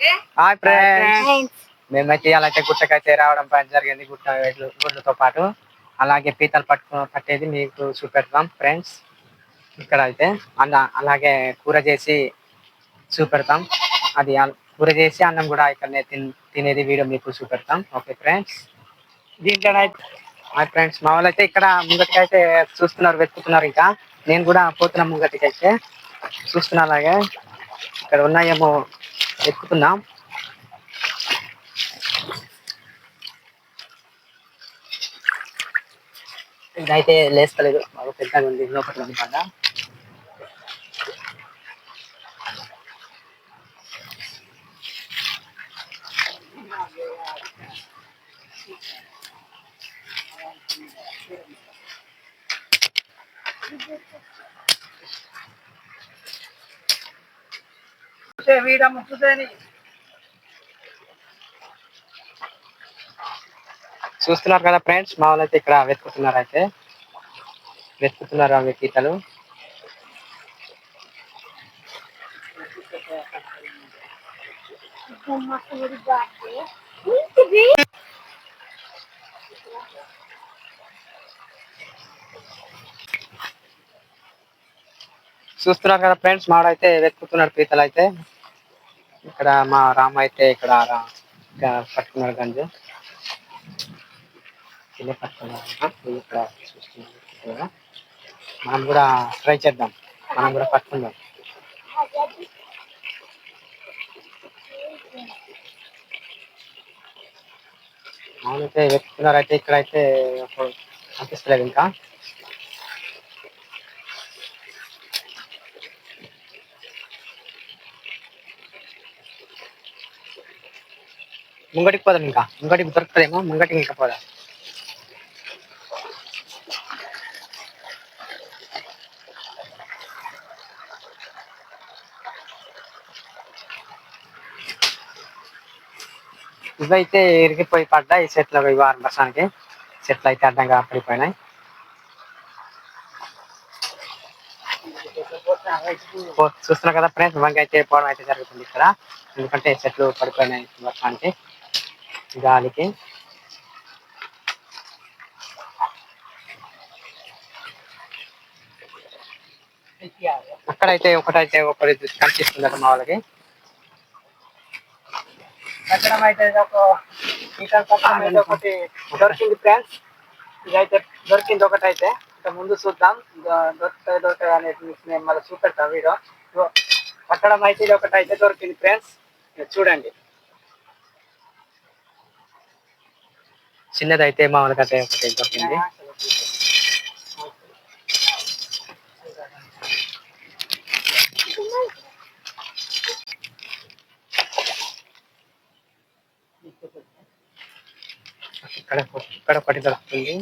Hi friends మేమైతే ఇలాంటి గుట్టకైతే రావడం పని జరిగింది గుట్ట గుడ్లు- గుడ్లతో పాటు. అలాగే పీతలు పట్టుకు పట్టేది మీకు చూపెడతాం ఫ్రెండ్స్ ఇక్కడ అయితే అలా అలాగే కూర చేసి చూపెడతాం. అది కూర చేసి అన్నం కూడా ఇక్కడనే తిన్ తినేది వీడియో మీకు చూపెడతాం. ఓకే ఫ్రెండ్స్ దీంట్లో అయితే హాయ్ ఫ్రెండ్స్ మా వాళ్ళు అయితే ఇక్కడ ముంగటికైతే చూస్తున్నారు వెతుకుతున్నారు ఇంకా. నేను కూడా పోతున్నా ముంగటికైతే. చూస్తున్నా అలాగే. ఇక్కడ ఉన్నాయేమో వెతుకుతున్నాం. ఇదైతే లేస్తలేదు బాగా పెద్దగా ఉంది లోపల చూస్తున్నారు కదా ఫ్రెండ్స్ మా వాళ్ళైతే ఇక్కడ వెతుకుతున్నారు అయితే. వెతుకుతున్నారు అవి పీతలు చూస్తున్నారు కదా ఫ్రెండ్స్ మాడైతే వెతుకుతున్నాడు పీతలు అయితే. ఇక్కడ మా రామ అయితే ఇక్కడ పట్టుకున్నాడు గంజు. ఇలా పట్టుకున్నాడు ఇక్కడ మనం కూడా ట్రై చేద్దాం. మనం కూడా పట్టుకుందాం. మామూలైతే వెతుకుతున్నారైతే ఇక్కడైతే అనిపిస్తలేదు ఇంకా. ముంగటికి పోదాం ఇంకా. ముంగటికి దొరుకుతుందేమో ముంగటికి ఇంకా పోదాం. ఇవైతే ఇరిగిపోయి పడ్డాయి ఈ చెట్లు ఇవి వారం వర్షానికి చెట్లు అయితే అడ్డంగా పడిపోయినాయి. చూస్తున్నా కదా ఫ్రెండ్స్ వంకాయ అయితే పోవడం అయితే జరుగుతుంది ఇక్కడ. ఎందుకంటే చెట్లు పడిపోయినాయి వర్షానికి గాలికి. అక్కడైతే ఒకటైతే ఒకటి కనిపిస్తుంది అక్కడ మా వాళ్ళకి. కట్టడం అయితే ఒకటి దొరికింది ఫ్రెండ్స్. ఇదైతే దొరికింది ఒకటైతే. ఇంకా ముందు చూద్దాం. దొరుకుతాయి దొరుకుతాయి అనేది మీకు నేను మళ్ళీ చూపెడతాను వీడియో. కట్టడం అయితే ఇది ఒకటైతే దొరికింది ఫ్రెండ్స్. చూడండి. చిన్నదైతే మామూలుగా అయితే ఒకటి దొరికింది ఇక్కడ ఇక్కడ ఒకటి దొరుకుతుంది.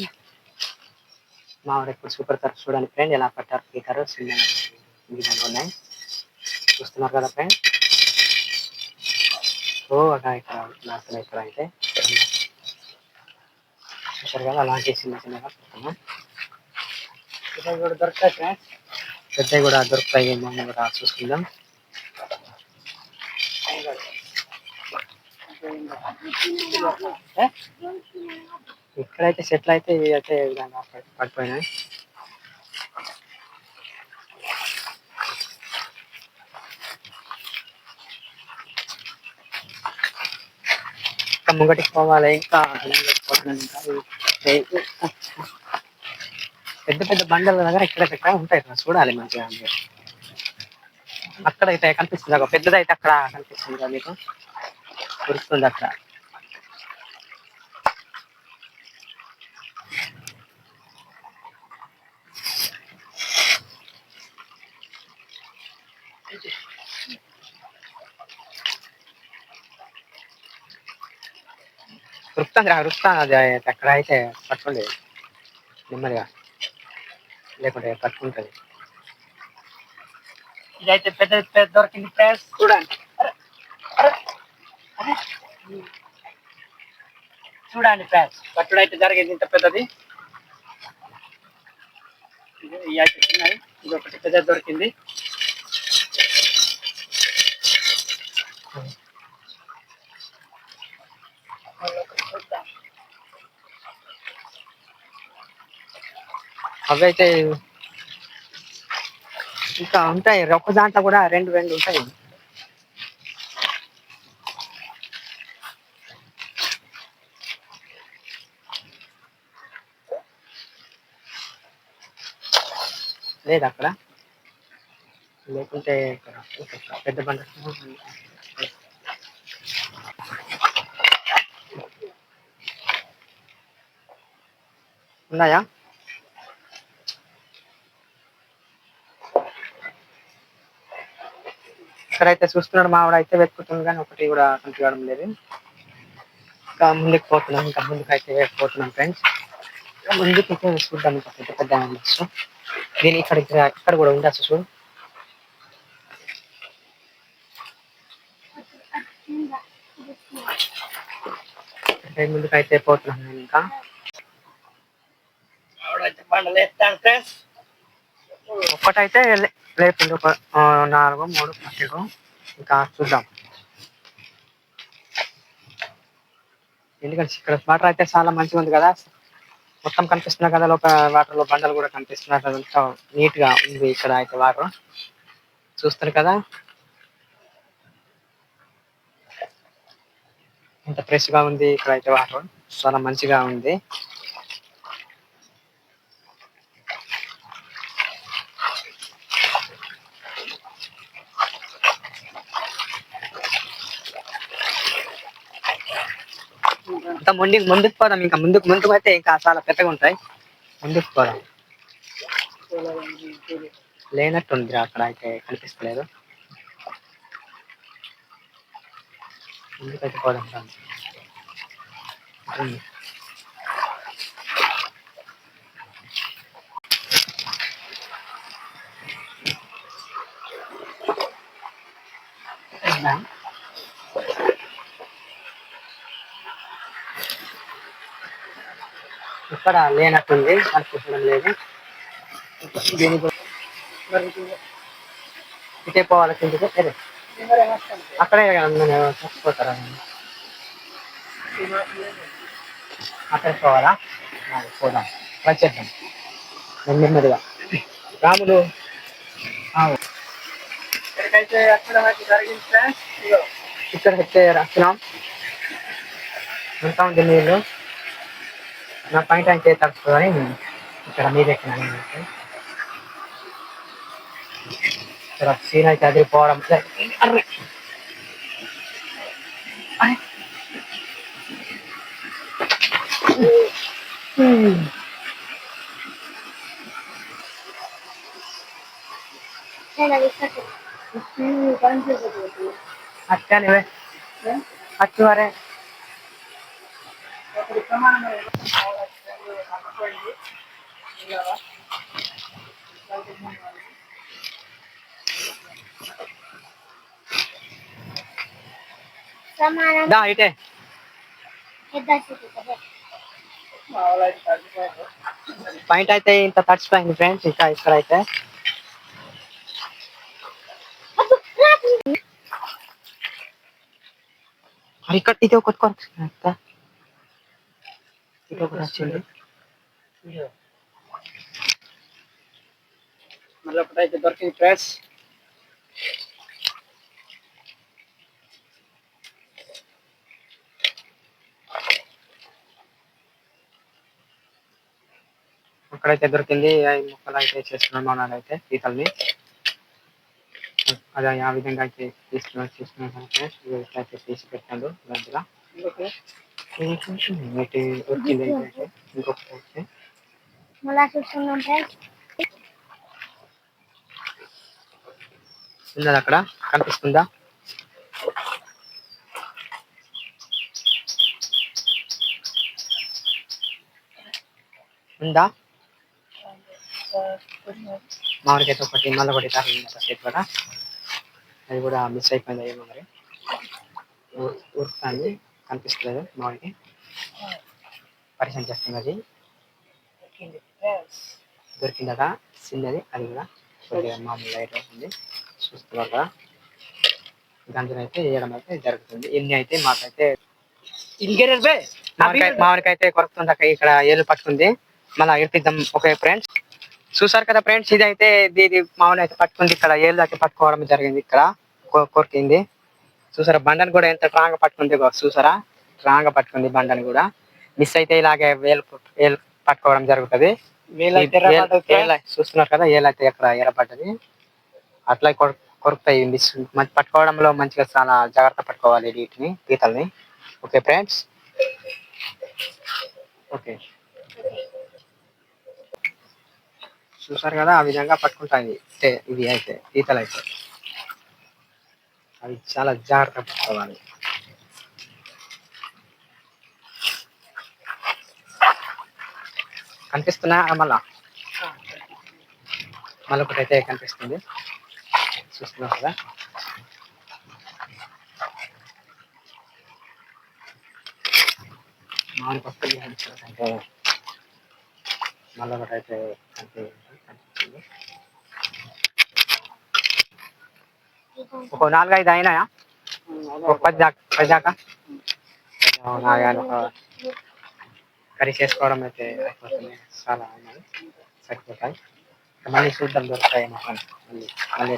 మామిడి ఇప్పుడు సూపర్ తరఫు చూడండి ఫ్రెండ్ ఎలా పట్టారు పీకారు? చిన్న విధంగా ఉన్నాయి. చూస్తున్నారు కదా ఫ్రెండ్ ఓ అక్కడ ఇక్కడ నాస్తున్నా ఇక్కడ అయితే. చూసారు కదా అలాంటి చిన్న చిన్నగా పెడతాము పెద్దవి కూడా దొరుకుతాయి ఫ్రెండ్స్. పెద్దవి కూడా దొరుకుతాయి మనం కూడా చూసుకుందాం? ఇక్కడైతే సెటిల్ అయితే ఇవి అయితే విధంగా పడి- పడిపోయినాయి? ఇంకా ముంగటికి పోవాలి ఇంకా ఇంకా. పెద్ద పెద్ద బండల దగ్గర ఇక్కడ ఇక్కడ ఉంటాయి చూడాలి మంచిగా అక్కడైతే అక్కడ అయితే కనిపిస్తుంది పెద్దదైతే అక్కడ కనిపిస్తుంది మీకు. గుర్తుంది అక్కడ? రుస్తాను రా రుస్తాను అది అక్కడ అయితే పట్టుకోండి నెమ్మదిగా లేకుంటే పట్టుకుంటుంది ఇదైతే పెద్ద పెద్ద దొరికింది ఫ్రెండ్స్ చూడండి. చూడండి ఫ్రెండ్స్ పట్టుడు అయితే జరిగింది ఇంత పెద్దది ఇది అయితే చిన్నది ఇది ఒకటి పెద్ద దొరికింది అవి అయితే ఇంకా ఉంటాయి. ఒక్క దాంట్లో కూడా రెండు రెండు ఉంటాయి. లేదు అక్కడ. లేకుంటే పెద్ద బండ. ఉన్నాయా? ఇక్కడైతే చూస్తున్నాడు మావిడ అయితే వెతుకుతుంది కానీ ఒకటి కూడా కనిపించడం లేదు. ఇంకా ముందుకు పోతున్నాం ఇంకా ముందుకు అయితే పోతున్నాం ఫ్రెండ్స్ ముందుకు అయితే చూద్దాం ఇంకా పెద్ద పెద్ద దీని ఇక్కడ ఇక్కడ ఇక్కడ కూడా చూడు. అంటే ముందుకు అయితే పోతున్నాం నేను ఇంకా. ఒక్కటైతే లే- లేపింది నాలుగు మూడు పన్నెండు ఇంకా చూద్దాం. ఎందుకంటే ఇక్కడ వాటర్ అయితే చాలా మంచిగా ఉంది కదా? మొత్తం కనిపిస్తున్నా కదా లోపల వాటర్లో బండలు కూడా కనిపిస్తున్నాయి అదంతా నీట్గా ఉంది ఇక్కడ అయితే వాటర్ చూస్తారు కదా? ఎంత ఫ్రెష్గా ఉంది ఇక్కడ అయితే వాటర్ చాలా మంచిగా ఉంది. ఇంకా ముందుకు ముందుకు పోదాం. ఇంకా ముందుకు ముందుకు అయితే ఇంకా చాలా పెద్దగా ఉంటాయి. ముందుకు పోదాం. లేనట్టుంది అక్కడ అయితే కనిపిస్తలేదు. ముందుకైతే పోదాం Yeah. ఇక్కడ లేనట్టుంది కనిపించడం లేదు. దీని ఇటే పోవాలి కిందకి. అదే అక్కడే చచ్చిపోతారా అక్కడ పోవాలా? పోదాం. వచ్చేద్దాం నెమ్మది నెమ్మదిగా. రాములు ఇక్కడికైతే వరకు జరిగింది ఇక్కడ అయితే రాస్తున్నాం. ఎంత ఉంది నీళ్ళు నా పైన అయితే తడుచుకొని ఇక్కడ మీద ఎక్కినాను నేనైతే. ఇక్కడ సీన్ అయితే అదిరిపోవడం అర్రే. అరే. హ్మ్. అక్క నువ్వే అచ్చు అరే ఒకటి ప్రమాణం తప్పిపోయింది ఇలాగా సమానం దా ఇటే. పాయింట్ అయితే ఇంత తడిచిపోయింది ఫ్రెండ్స్ ఇంకా ఇక్కడ అయితే ఇక్కడ ఇది ఒకటి కొరకు ఇది ఒకటి వచ్చింది మళ్ళీ ఒకటైతే దొరికింది ఫ్రెండ్స్. అక్కడైతే దొరికింది ముక్కలు అయితే చేస్తున్నాం మనం అయితే పీతల్ని. అదే ఆ విధంగా అయితే తీసుకున్నాం తీసుకున్నాం ఫ్రెండ్స్. అయితే తీసి పెట్టాడు దాంట్లో ఇది కొంచెం వీటి దొరికింది ఏంటంటే ఇంకొకటి మళ్ళా చూస్తున్నాం ఫ్రెండ్స్ ఉన్నది అక్కడ కనిపిస్తుందా ఉందా? మామిడికైతే ఒకటి మళ్ళీ ఒకటి తరలింది సేపు కూడా అది కూడా మిస్ అయిపోయింది ఏమో మరి. ఉరుకుతాను కనిపిస్తలేదు మామిడికి పరిచయం చేస్తుంది అది దొరికిందట చిన్నది అది కూడా కొద్దిగా మామూలు లైట్ అవుతుంది చూస్తున్నారు కదా గంజలు అయితే వేయడం అయితే జరుగుతుంది. ఎన్ని అయితే మాకైతే మామిడికాయ అయితే కొరుకుతుంది అక్కడ ఇక్కడ ఏళ్ళు పట్టుకుంది. మళ్ళీ ఇడిపిద్దాం ఓకే ఫ్రెండ్స్ చూసారు కదా ఫ్రెండ్స్ ఇది అయితే ఇది మామూలు అయితే పట్టుకుంది. ఇక్కడ ఏళ్ళు అయితే పట్టుకోవడం జరిగింది ఇక్కడ. కొరికింది. చూసారా? బండను కూడా ఎంత స్ట్రాంగ్ పట్టుకుంది చూసారా? స్ట్రాంగ్ పట్టుకుంది బండను కూడా. మిస్ అయితే ఇలాగే వేలు వేలు పట్టుకోవడం జరుగుతుంది. చూస్తున్నారు కదా ఏలు అయితే ఇక్కడ ఎర్రపడ్డది అట్లా కొర- కొరుకుతాయి మిస్ మంచి పట్టుకోవడంలో మంచిగా చాలా జాగ్రత్త పట్టుకోవాలి వీటిని పీతల్ని. ఓకే ఫ్రెండ్స్ ఓకే చూసారు కదా ఆ విధంగా పట్టుకుంటాయి. ఇవి అయితే పీతలు అయితే అవి చాలా జాగ్రత్త పట్టుకోవాలి. కనిపిస్తున్నా? మళ్ళా? మళ్ళీ ఒకటి అయితే కనిపిస్తుంది. చూస్తున్నాం కదా. మామిడి పక్కన అంటే మళ్ళీ ఒకటి అయితే కనిపి- కనిపిస్తుంది. ఒక నాలుగైదు అయినాయా ఒక పది దాకా పది దాకా నాలుగైదు ఒక కర్రీ చేసుకోవడం అయితే అయిపోతుంది చాలా ఉన్నాయి సరిపోతాయి ఇంకా మళ్ళీ చూద్దాం దొరుకుతాయి మొత్తం మళ్ళీ మళ్ళీ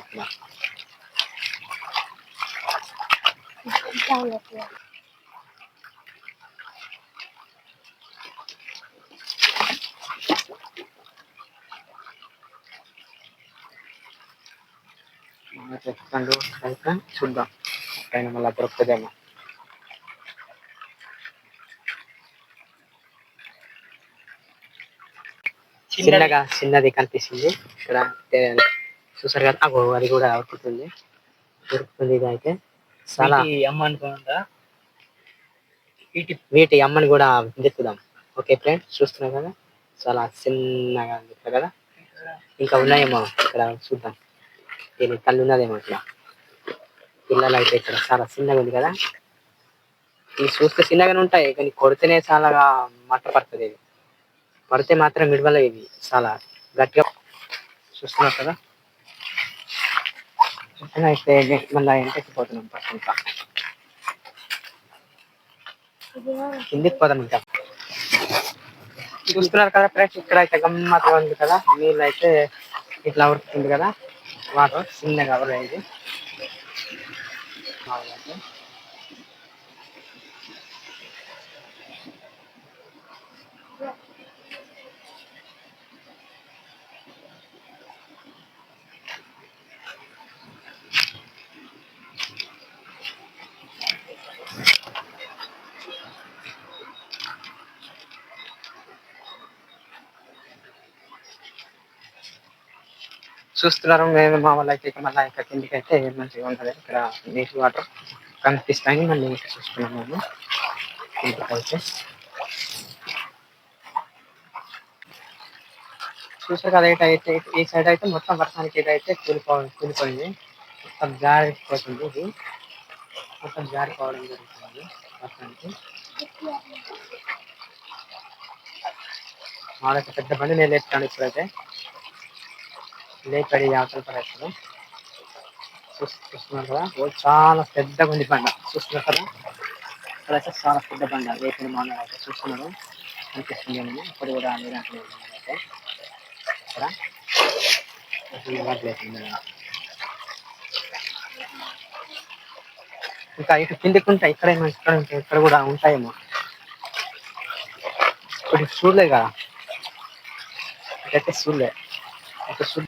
అయితే చూద్దాం. పైన మళ్ళీ దొరుకుతుందేమో. చిన్నగా చిన్నది కనిపిస్తుంది. ఇక్కడ చూసారు కదా? అగో అది కూడా ఉరుకుతుంది ఉరుకుతుంది ఇది అయితే చాలా అమ్మ అనుకుంటా వీటి వీటి అమ్మని కూడా దిక్కుదాం ఓకే ఫ్రెండ్ చూస్తున్నాం కదా? చాలా చిన్నగా ఉంది కదా? ఇంకా ఉన్నాయేమో? ఇక్కడ చూద్దాం. దీని తల్లి ఉన్నదేమో ఇక్కడ పిల్లలు అయితే ఇక్కడ చాలా చిన్నగా ఉంది కదా. ఇవి చూస్తే చిన్నగానే ఉంటాయి కానీ కొడితేనే చాలా మట్ట పడుతుంది ఇది. పడితే మాత్రం మిడవలు ఇవి చాలా గట్టిగా చూస్తున్నారు కదా. అయితే మళ్ళీ ఎంటకి పోతున్నాం పట్టుకుంటా కిందికి పోదాం ఇంకా. చూస్తున్నారు కదా ఫ్రెండ్స్ ఇక్కడ అయితే గమ్మత్తుగా ఉంది కదా. నీళ్ళు అయితే ఇట్లా ఉరుకుతుంది కదా. వాటర్ చిన్న కవర్ ఇది చూస్తున్నారు. మేము మా అయితే ఇక మళ్ళీ ఇక్కడ కిందికి అయితే మంచిగా ఉంటుంది ఇక్కడ నీటి వాటర్ కనిపిస్తాయి. మళ్ళీ ఇంకా చూస్తున్నాం మేము. అయితే. చూసారు కదా ఇటు అయితే ఈ సైడ్ అయితే మొత్తం వర్షానికి ఇదైతే అయితే కూలిపో కూలిపోయింది. మొత్తం జారిపోతుంది ఇది. మొత్తం జారిపోవడం జరుగుతుంది వర్షానికి. మామూలుగా పెద్ద బండి నేను లేపుతాను ఇప్పుడైతే. లేపడి అవతల పడేస్తాడు చూస్తున్నారు కదా? ఓ చాలా పెద్దగా ఉంది బండ. చూస్తున్నారు కదా? ఇక్కడైతే చాలా పెద్ద బండ. లేపిన మానవ అయితే చూస్తున్నారు. అనిపిస్తుంది నేను ఇప్పుడు కూడా అన్ని దాంట్లో అయితే. ఇక్కడ. ఇంకా ఇటు కిందికి ఉంటాయి ఇక్కడేమో ఇక్కడ ఉంటాయి ఇక్కడ కూడా ఉంటాయేమో. ఇప్పుడు చూడలే కదా? ఇదైతే చూడలే అయితే చూడ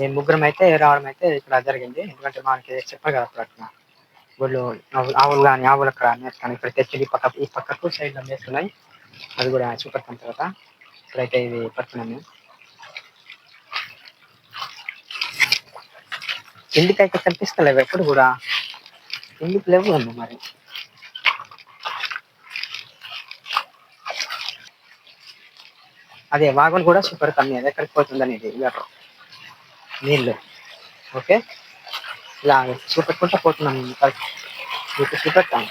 మేము ముగ్గురం అయితే రావడం అయితే ఇక్కడ జరిగింది. ఎందుకంటే మనకి చెప్పారు కదా అప్పుడు అట్లా గుళ్ళు ఆవులు కానీ ఆవులు అక్కడ మేస్తాను ఇక్కడ తెచ్చి ఈ పక్క ఈ పక్కకు సైడ్లో మేస్తున్నాయి అది కూడా చూపెడతాం తర్వాత. ఇప్పుడైతే ఇది పడుతున్నాం మేము ఎందుకైతే కనిపిస్తలేవు ఎప్పుడు కూడా? ఎందుకు లేవు అమ్మ మరి? అదే వాగన్ కూడా సూపర్ కమ్మి అది ఎక్కడికి పోతుందని అనేది నీళ్ళు. ఓకే? ఇలా చూపెట్టుకుంటా పోతున్నాం. కరెక్ట్. మీకు చూపెట్టాం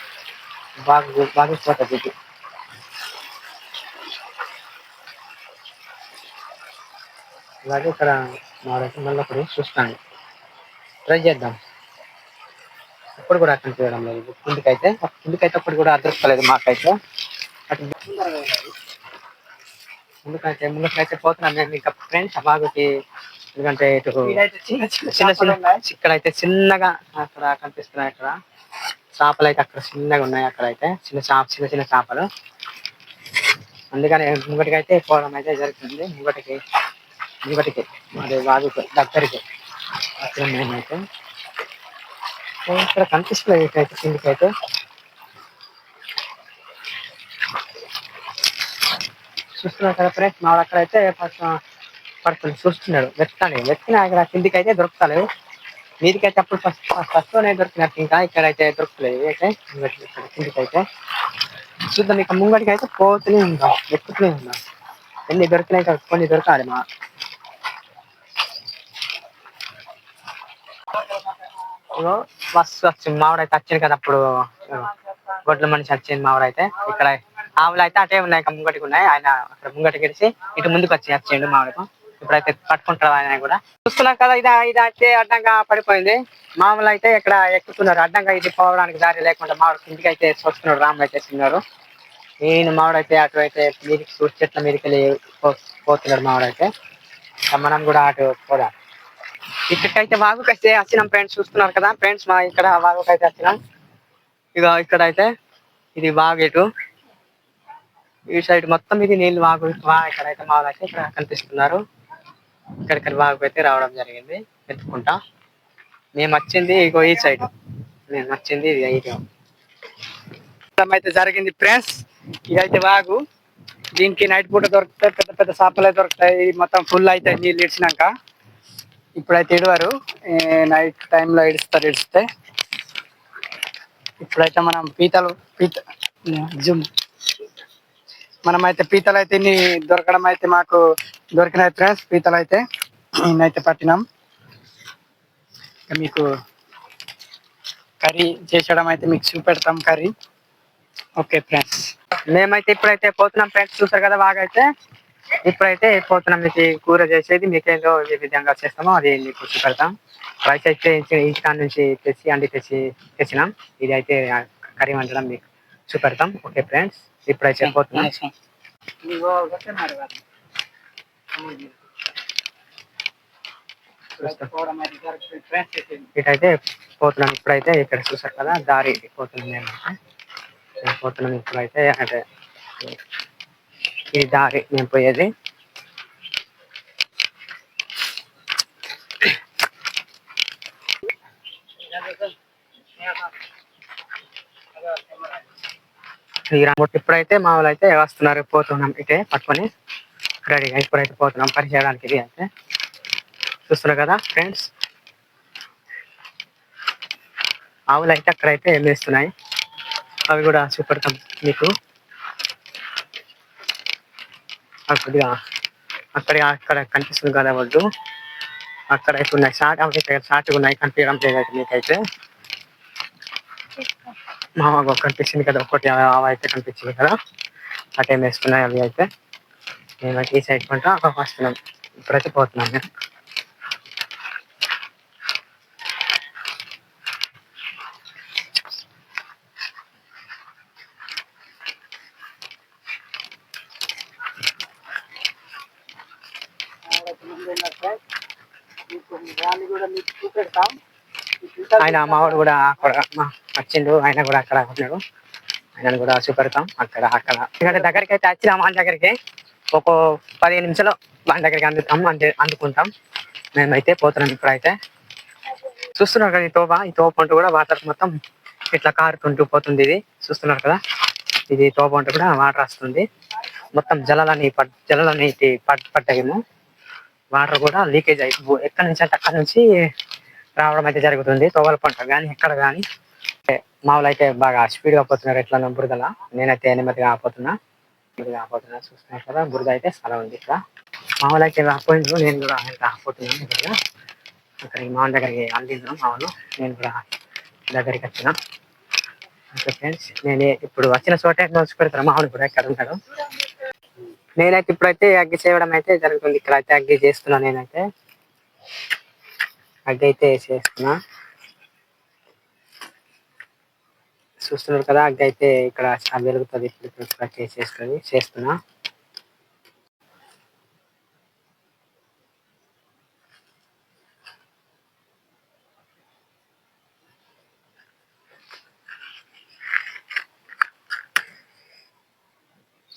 బాగా బాగా పోతుంది ఇది అలాగే ఇక్కడ మాడైతే మళ్ళీ ఒకటి చూస్తాను. ట్రై చేద్దాం. అప్పుడు కూడా కనిపించడం లేదు. కిందికైతే కిందికైతే అప్పుడు కూడా అదృష్టలేదు మాకైతే. అటు ముందుకైతే ముందుకైతే పోతున్నాం నేను ఇంకా ఫ్రెండ్స్ బాగుకి ఎందుకంటే ఇటు చిన్న చిన్న ఇక్కడ అయితే చిన్నగా అక్కడ కనిపిస్తున్నాయి అక్కడ. చేపలు అయితే అక్కడ చిన్నగా ఉన్నాయి అక్కడ అయితే చిన్న చేప చిన్న చిన్న చేపలు. అందుకని ముంగటికి అయితే పోవడం అయితే జరుగుతుంది. ముంగటికి ముంగటికి అదే వాగు దగ్గరికి అక్కడ మేమైతే. ఇక్కడ కనిపిస్తుంది ఇటైతే కిందికి అయితే చూస్తున్నారు కదా ఫ్రెండ్స్ మా అక్కడ అయితే పడుతుంది చూస్తున్నాడు. వెతాను వెతికిన ఇక్కడ కిందికి అయితే దొరుకుతలేవు మీదికైతే అప్పుడు ఫస్ట్ ఫస్ట్లోనే దొరికినట్టు ఇంకా ఇక్కడ అయితే దొరకలేదు అయితే కిందికి అయితే చూద్దాం ఇక ముంగడికి అయితే పోతూనే ఉందాం ఎక్కుతూనే ఉందాం ఎన్ని దొరికినాయి కొన్ని దొరకాలి మా. ఫస్ట్ వచ్చింది. మావిడైతే వచ్చింది కదా అప్పుడు గొడ్ల మనిషి వచ్చింది మావిడైతే. ఇక్కడ ఆవులు అయితే అటే ఉన్నాయి ఇంకా ముంగటికి ఉన్నాయి. ఆయన అక్కడ ముంగటికి గెలిచి ఇటు ముందుకు వచ్చి వచ్చిండు మావిడకు. ఇప్పుడైతే పట్టుకుంటారు ఆయన కూడా. చూస్తున్నాం కదా ఇది ఇది అయితే అడ్డంగా పడిపోయింది. మామూలు అయితే ఇక్కడ ఎక్కుతున్నారు. అడ్డంగా ఇది పోవడానికి దారి లేకుండా మామిడి కిందికి అయితే చూస్తున్నాడు. రాములు అయితే తిన్నారు ఈయన మామిడైతే అటు అయితే మీదికి చూసి చెట్ల మీదకి వెళ్ళి పోతున్నాడు మామిడైతే మనం కూడా అటు పోదాం. ఇక్కడికైతే వాగుకైతే వచ్చినాం ఫ్రెండ్స్ చూస్తున్నారు కదా. ఫ్రెండ్స్ మా ఇక్కడ వాగుకైతే వచ్చినాం ఇక ఇక్కడ అయితే ఇది వాగేటు ఇటు. ఈ సైడ్ మొత్తం ఇది నీళ్ళు వాగు ఇక్కడైతే మామూలు అయితే ఇక్కడ కనిపిస్తున్నారు. ఇక్కడికి బాగా అయితే రావడం జరిగింది. ఎత్తుకుంటా మేము వచ్చింది ఇగో ఈ సైడ్ మేము వచ్చింది ఇది ఇటు మొత్తం అయితే జరిగింది ఫ్రెండ్స్. ఇదైతే వాగు దీనికి నైట్ పూట దొరుకుతాయి పెద్ద పెద్ద చేపలే దొరుకుతాయి. మొత్తం ఫుల్ అయితే నీళ్ళు ఇడిచినాక. ఇప్పుడైతే ఇడవరు. నైట్ టైంలో ఇడుస్తారు ఇడిస్తే. ఇప్పుడైతే మనం పీతలు పీత జుమ్. మనమైతే పీతలు అయితే ఇన్ని దొరకడం అయితే మాకు దొరికినాయి ఫ్రెండ్స్ పీతలు అయితే ఇన్నైతే పట్టినాం మీకు కర్రీ చేసడం అయితే మీకు చూపెడతాం కర్రీ. ఓకే ఫ్రెండ్స్ మేమైతే ఇప్పుడైతే పోతున్నాం ఫ్రెండ్స్ చూసారు కదా బాగా అయితే ఇప్పుడైతే పోతున్నాం మీకు కూర చేసేది మీకేదో ఏ విధంగా చేస్తామో అది మీకు చూపెడతాం. రైస్ అయితే ఇంటి- ఇంటికాడ నుంచి తెచ్చి అండి తెచ్చి తెచ్చినాం. ఇది అయితే కర్రీ వండడం మీకు చూపెడతాం. Okay friends. ఫ్రెండ్స్ చెప్పింది. ఇటైతే పోతున్నాం. ఇప్పుడైతే ఇక్కడ చూసారు కదా దారి పోతున్నాం మేమైతే మేము. పోతున్నాం ఇప్పుడైతే అంటే ఈ దారి మేము పోయేది. ఈ ఇప్పుడైతే మా వాళ్ళు అయితే వస్తున్నారు. పోతున్నాం ఇటే పట్టుకొని. రెడీగా ఇప్పుడైతే పోతున్నాం పని చేయడానికి ఇది అయితే. చూస్తున్నారు కదా ఫ్రెండ్స్? ఆవులు అయితే అక్కడైతే వేస్తున్నాయి అవి కూడా చూపెడతాం మీకు. కొద్దిగా అక్కడ అక్కడ కనిపిస్తుంది కదా వద్దు అక్కడ అయితే ఉన్నాయి. షార్ట్ అవి షార్ట్గా ఉన్నాయి. కనిపించడం లేదు మీకైతే. మామకు కనిపించింది కదా ఒకటి ఆవు అయితే కనిపించింది కదా. అటే వేసుకున్నాయి అవి అయితే. మేము ఈ సైడ్ కొంటా అక్కడ వస్తున్నాం ఇప్పుడైతే పోతున్నాం నేను ఆయన మావాడు కూడా అక్కడ మా- వచ్చిండు. ఆయన కూడా అక్కడ ఉన్నాడు. ఆయన కూడా చూపెడతాం అక్కడ అక్కడ. ఎందుకంటే దగ్గరికి అయితే వచ్చినాం వాళ్ళ దగ్గరికి. ఒక పదిహేను నిమిషాలు వాళ్ళ దగ్గరికి అందుతాం అంతే అందుకుంటాం. మేమైతే పోతున్నాం ఇప్పుడైతే. చూస్తున్నారు కదా ఈ తోప ఈ తోప అంటూ కూడా వాటర్ మొత్తం ఇట్లా కారుతుంటూ పోతుంది ఇది. చూస్తున్నారు కదా? ఇది తోప అంటూ కూడా వాటర్ వస్తుంది. మొత్తం జలాలని పడ్ జలాలని పడ్ పడ్డాయేమో. వాటర్ కూడా లీకేజ్ అయి ఎక్కడి నుంచి అంటే అక్కడ నుంచి రావడం అయితే జరుగుతుంది. తోవల పంట కానీ ఎక్కడ కానీ మామూలు అయితే బాగా స్పీడ్గా పోతున్నారు. ఎట్లా బురదల. నేనైతే నెమ్మదిగా ఆపోతున్నా నెమ్మదిగా ఆపోతున్నా చూస్తున్నారు కదా బురద అయితే చాలా ఉంది ఇక్కడ. మామూలు అయితే ఆపోయిండ్రు నేను కూడా ఇంకా ఆపోతున్నాను ఇక్కడ. అక్కడ ఈ మామూలు దగ్గరికి అందించడం మామూలు నేను కూడా దగ్గరికి వచ్చిన. ఓకే ఫ్రెండ్స్ నేను ఇప్పుడు వచ్చిన చోటే నోచి పెడతాను. మామూలు కూడా ఎక్కడ ఉంటాడు నేనైతే ఇప్పుడైతే అగ్గి చేయడం అయితే జరుగుతుంది. ఇక్కడ అయితే అగ్గి చేస్తున్నా నేనైతే. అగ్గి అయితే చేస్తున్నా. చూస్తున్నారు కదా అగ్గి అయితే ఇక్కడ చాలా వెలుగుతుంది ఇప్పుడు ఇప్పుడు చేసేస్తుంది చేస్తున్నా.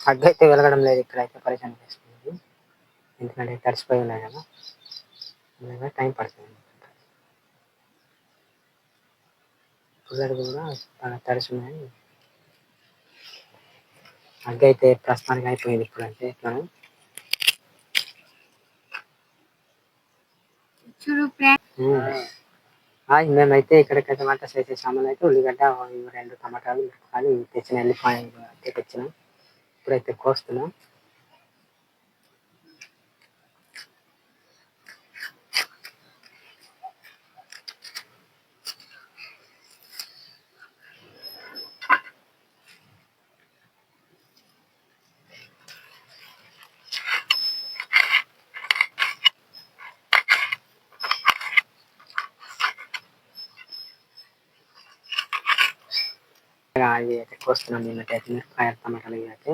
అగ్గి అయితే వెలగడం లేదు ఇక్కడైతే పరిచయం చేస్తుంది ఎందుకంటే తడిసిపోయి ఉన్నాయి కదా. టైం పడుతుంది. కుదరదు కూడా బాగా తడిసి ఉన్నాయి అగ్గ అయితే ప్రస్తుతానికి అయిపోయింది ఇప్పుడు అంటే హాయ్ మేమైతే ఇక్కడికైతే వంట చేసే సామాన్లు అయితే ఉల్లిగడ్డ రెండు టమాటాలు తెచ్చిన వెళ్ళిపోయాయి అయితే తెచ్చినాం ఇప్పుడైతే కోస్తున్నాం ఇవి అయితే కోస్తున్నాం మేమైతే అయితే మిరపకాయలు టమాటాలు ఇవి అయితే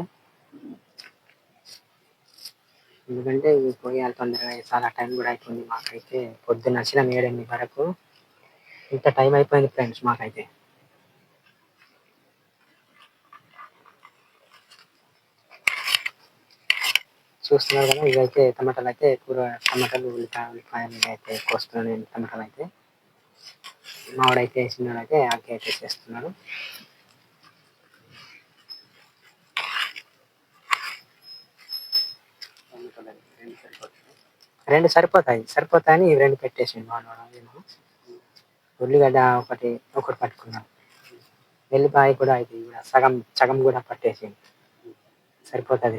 ఎందుకంటే ఇవి పోయాలి తొందరగా చాలా టైం కూడా అయిపోయింది మాకైతే. పొద్దున్న వచ్చిన ఏడెనిమిది వరకు. ఇంత టైం అయిపోయింది ఫ్రెండ్స్ మాకైతే. చూస్తున్నారు కదా ఇవైతే టమాటాలు అయితే కూర టమాటాలు ఉల్లిపాయ ఉల్లిపాయలు అయితే కోస్తున్నాను టమాటాలు అయితే. మావాడైతే వేసినాడు అయితే అయితే చేస్తున్నాడు రెండు సరిపోతాయి. సరిపోతాయని ఇవి రెండు పెట్టేసిండు నేను ఉల్లిగడ్డ ఒకటి ఒకటి పట్టుకున్నాను వెల్లిపాయ కూడా ఇది కూడా సగం సగం కూడా పట్టేసింది సరిపోతుంది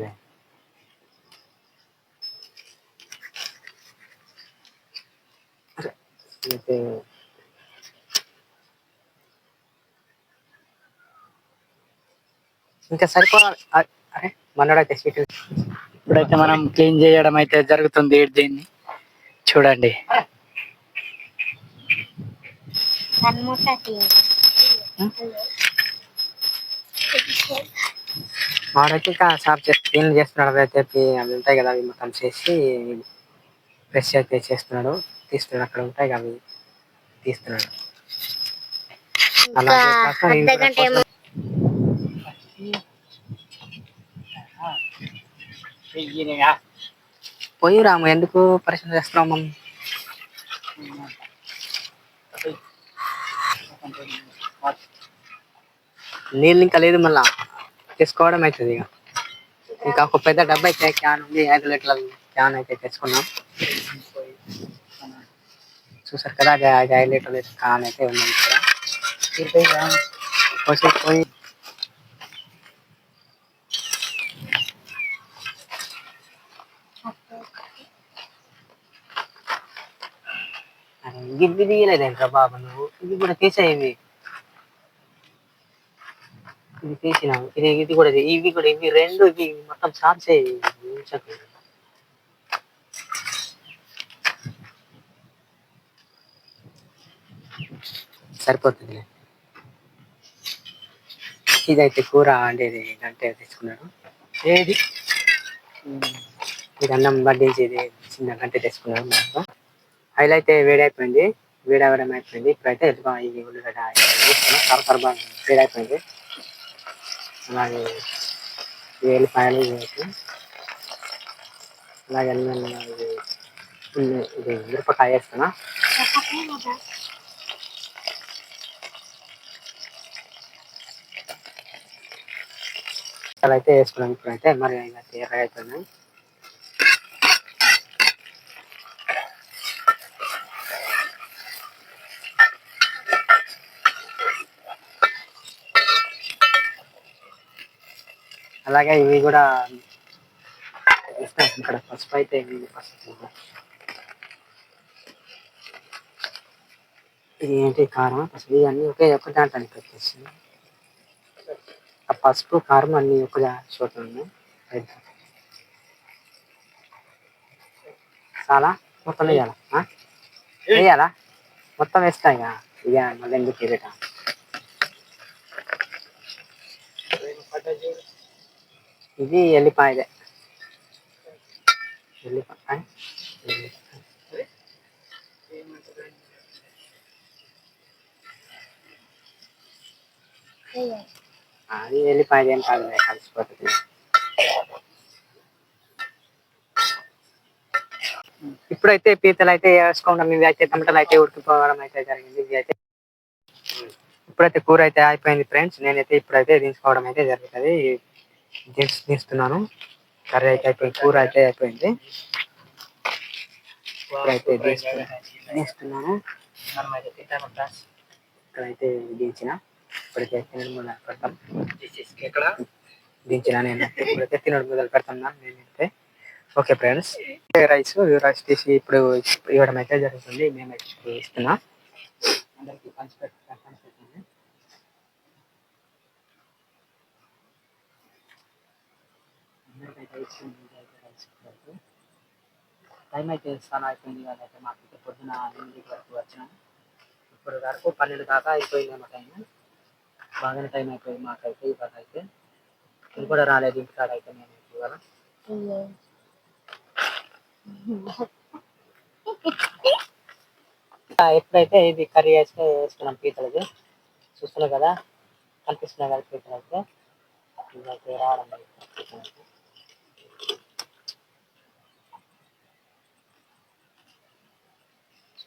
అయితే ఇంకా సరిపో అరే మనోడైతే స్వీట్ ఇప్పుడైతే మనం క్లీన్ చేయడం అయితే జరుగుతుంది దీన్ని. చూడండి. మామిడైతే ఇంకా సాఫ్ చేసి క్లీన్ చేస్తున్నాడు అయితే అవి ఉంటాయి కదా అవి మొత్తం చేసి ఫ్రెష్ అయితే చేస్తున్నాడు. తీస్తున్నాడు అక్కడ ఉంటాయి అవి. తీస్తున్నాడు. అలాగే కాక ఇవి అర్ధ కూడా గంట ఏమో పోయి రాము ఎందుకు పరిశ్రమ చేస్తున్నావు మమ్మీ? నీళ్ళు ఇంకా లేదు మళ్ళా. తీసుకోవడం అవుతుంది ఇక. ఇంకా ఒక పెద్ద డబ్బా అయితే క్యాన్ ఉంది ఐదు లీటర్ల క్యాన్ అయితే తెచ్చుకున్నాం. చూసారు కదా ఐదు లీటర్ల క్యాన్ అయితే ఉంది. పోసి పోయి ఇవి తీయలేదేంట్రా బాబు నువ్వు? ఇవి కూడా తీసేయి ఇది తీసినావు. ఇది ఇది కూడా ఇది- ఇవి కూడా ఇవి రెండు ఇవి మొత్తం సాఫ్ చేయి. ఉంచకు. సరిపోతుంది ఇదైతే కూర వండేది. అంటే తెచ్చుకున్నాడు ఏది? ఇది అన్నం వడ్డించి ఇది చిన్న గంట తెచ్చుకున్నాడు మాకు ఆయిల్ అయితే వేడైపోయింది. వేడి వేడవడం అయిపోయింది. ఇప్పుడైతే ఎల్లిపాయ ఈ ఉల్లిగడ్డ వేస్తున్నాం. సరసర వేడైపోయింది. అలాగే ఈ వేసి అలాగే ఇది ఉల్లి- ఇది మిరపకాయ వేస్తున్నా. అలా అయితే వేసుకున్నాం ఇప్పుడైతే మరి అయితే ఎర్ర అవుతున్నాయి అలాగే ఇవి కూడా ఇక్కడ. పసుపు అయితే ఇవి పసుపు. ఇది ఏంటి? కారం పసుపు. ఇవన్నీ ఒకే ఒక్క దాంట్లో పెట్టేసి ఆ పసుపు కారం అన్ని ఒక చోట ఉన్నాయి. చాలా? మొత్తం వేయాలా? వేయాలా? మొత్తం వేస్తా ఇక. ఇక మళ్ళీ ఎందుకు ఇరట ఇది ఎల్లిపాయదే ఎల్లిపాయ అది ఎల్లిపాయది ఏం కాదు కలిసిపోతుంది ఇప్పుడైతే పీతలు అయితే వేసుకోవడం ఇవి అయితే టమాటాలు అయితే ఉడికిపోవడం అయితే జరిగింది. ఇవి అయితే ఇప్పుడైతే కూర అయితే అయిపోయింది ఫ్రెండ్స్. నేనైతే ఇప్పుడైతే దించుకోవడం అయితే జరుగుతుంది. దించు దించుతున్నాను కర్రీ అయితే అయిపోయింది కూర అయితే అయిపోయింది. ఇప్పుడైతే దించు- దించుతున్నాను ఇక్కడైతే దించిన. ఇప్పుడైతే తినడం మొదలు పెడతాం. దించిన నేను. ఇప్పుడైతే తినడం మొదలు పెడతాను నేనైతే ఓకే ఫ్రెండ్స్ రైస్ రైస్ తీసి ఇప్పుడు ఇవ్వడం అయితే జరుగుతుంది. మేమైతే ఇస్తున్నా. అందరికి పంచి పెట్ట పంచి పెట్టండి అందరికైతే ఇస్తుంది ఇదైతే కలిసిపోయారు టైం అయితే చాలా అయిపోయింది కాబట్టి మాకు అయితే పొద్దున ఎనిమిది వరకు వచ్చినాం ఇప్పుడు వరకు పన్నెండు దాకా అయిపోయింది అన్నమాట టైం బాగానే టైం అయిపోయింది మాకైతే ఇవాళ అయితే ఇది కూడా రాలేదు ఇంటికాడ అయితే నేను ఇవాళ ఎప్పుడైతే ఇది కర్రీ వేస్తే వేసుకున్నాం పీతలది చూస్తున్నావు కదా కనిపిస్తున్నాయి కదా పీతలు అయితే ఇదైతే రావడం లేదు. పీతలు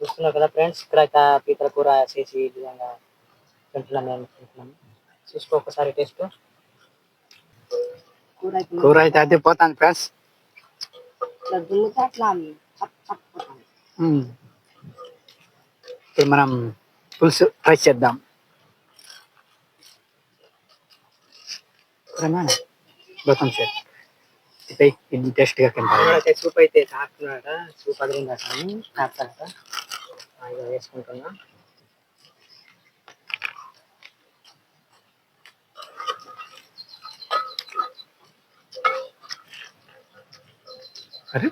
అయితే. చూస్తున్నావు కదా ఫ్రెండ్స్. ఇక్కడైతే పీతల కూర చేసి ఈ విధంగా తింటున్నాం మేము తింటున్నాం. చూసుకో ఒకసారి టేస్ట్. కూర అయితే అదే పోతాను ఫ్రెండ్స్. మనం పులుసు ఫ్రై చేద్దాం. గౌతమ్ సార్ ఇది టేస్ట్గా అయితే సూప్ అయితే తాకుతున్నాడ? సూప్ అదిరిందా కానీ తాకుతాడట ఇక వేసుకుంటున్నా అరే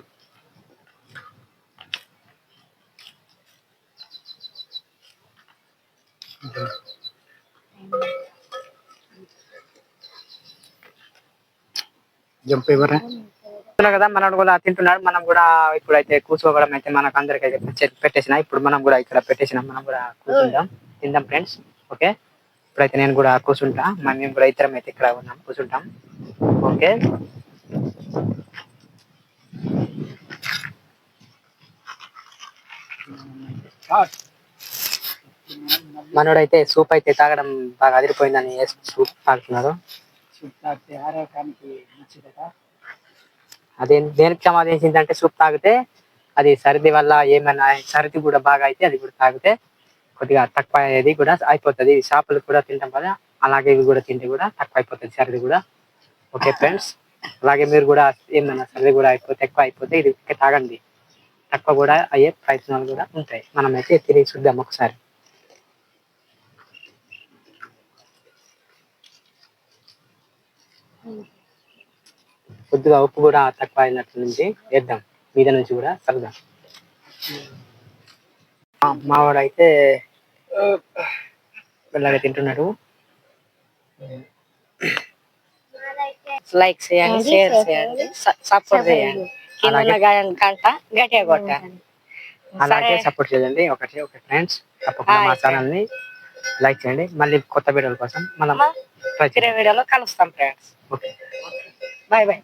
జంప్ ఇవ్వరా చూస్తున్నావు కదా మనం కూడా తింటున్నాడు మనం కూడా ఇప్పుడైతే కూర్చోవడం అయితే మనకు అందరికి అయితే పెట్టేసిన. ఇప్పుడు మనం కూడా ఇక్కడ పెట్టేసిన మనం కూడా కూర్చుందాం తిందాం ఫ్రెండ్స్ ఓకే? ఇప్పుడైతే నేను కూడా కూర్చుంటా మేము కూడా ఇద్దరం అయితే ఇక్కడ ఉన్నాం కూర్చుంటాం ఓకే? మనోడైతే సూప్ అయితే తాగడం బాగా అదిరిపోయిందని సూప్ తాగుతున్నారు సూప్ తాగితే ఆరోగ్యానికి మంచిదట. అదే దేనికి సంబంధించింది అంటే సూప్ తాగితే అది సర్ది వల్ల ఏమైనా సర్ది కూడా బాగా అయితే అది కూడా తాగితే కొద్దిగా తక్కువ అయ్యేది కూడా అయిపోతుంది. చేపలు కూడా తింటాం కదా అలాగే ఇవి కూడా తింటే కూడా తక్కువ అయిపోతుంది సర్ది కూడా. ఓకే ఫ్రెండ్స్ అలాగే మీరు కూడా ఏమైనా సర్ది కూడా అయిపోతే ఎక్కువ అయిపోతే ఇది తాగండి. తక్కువ కూడా అయ్యే ప్రయత్నాలు కూడా ఉంటాయి. మనం అయితే తిరిగి చూద్దాం ఒకసారి. Hmm. కొద్దిగా ఉప్పు కూడా తక్కువ అయినట్టు నుంచి వేద్దాం. మీద నుంచి కూడా సరదాం మావాడు అయితే ఇలాగ తింటున్నాడు. లైక్ చేయండి షేర్ చేయండి. సపోర్ట్ చేయండి. కింద గట్టిగా కొట్టండి అలాగే సపోర్ట్ చేయండి. ఒకటి ఒక ఫ్రెండ్స్ తప్పకుండా మా ఛానల్ని లైక్ చేయండి. మళ్ళీ కొత్త వీడియోల కోసం మనం వీడియోలో కలుస్తాం ఫ్రెండ్స్ ఓకే బాయ్ బాయ్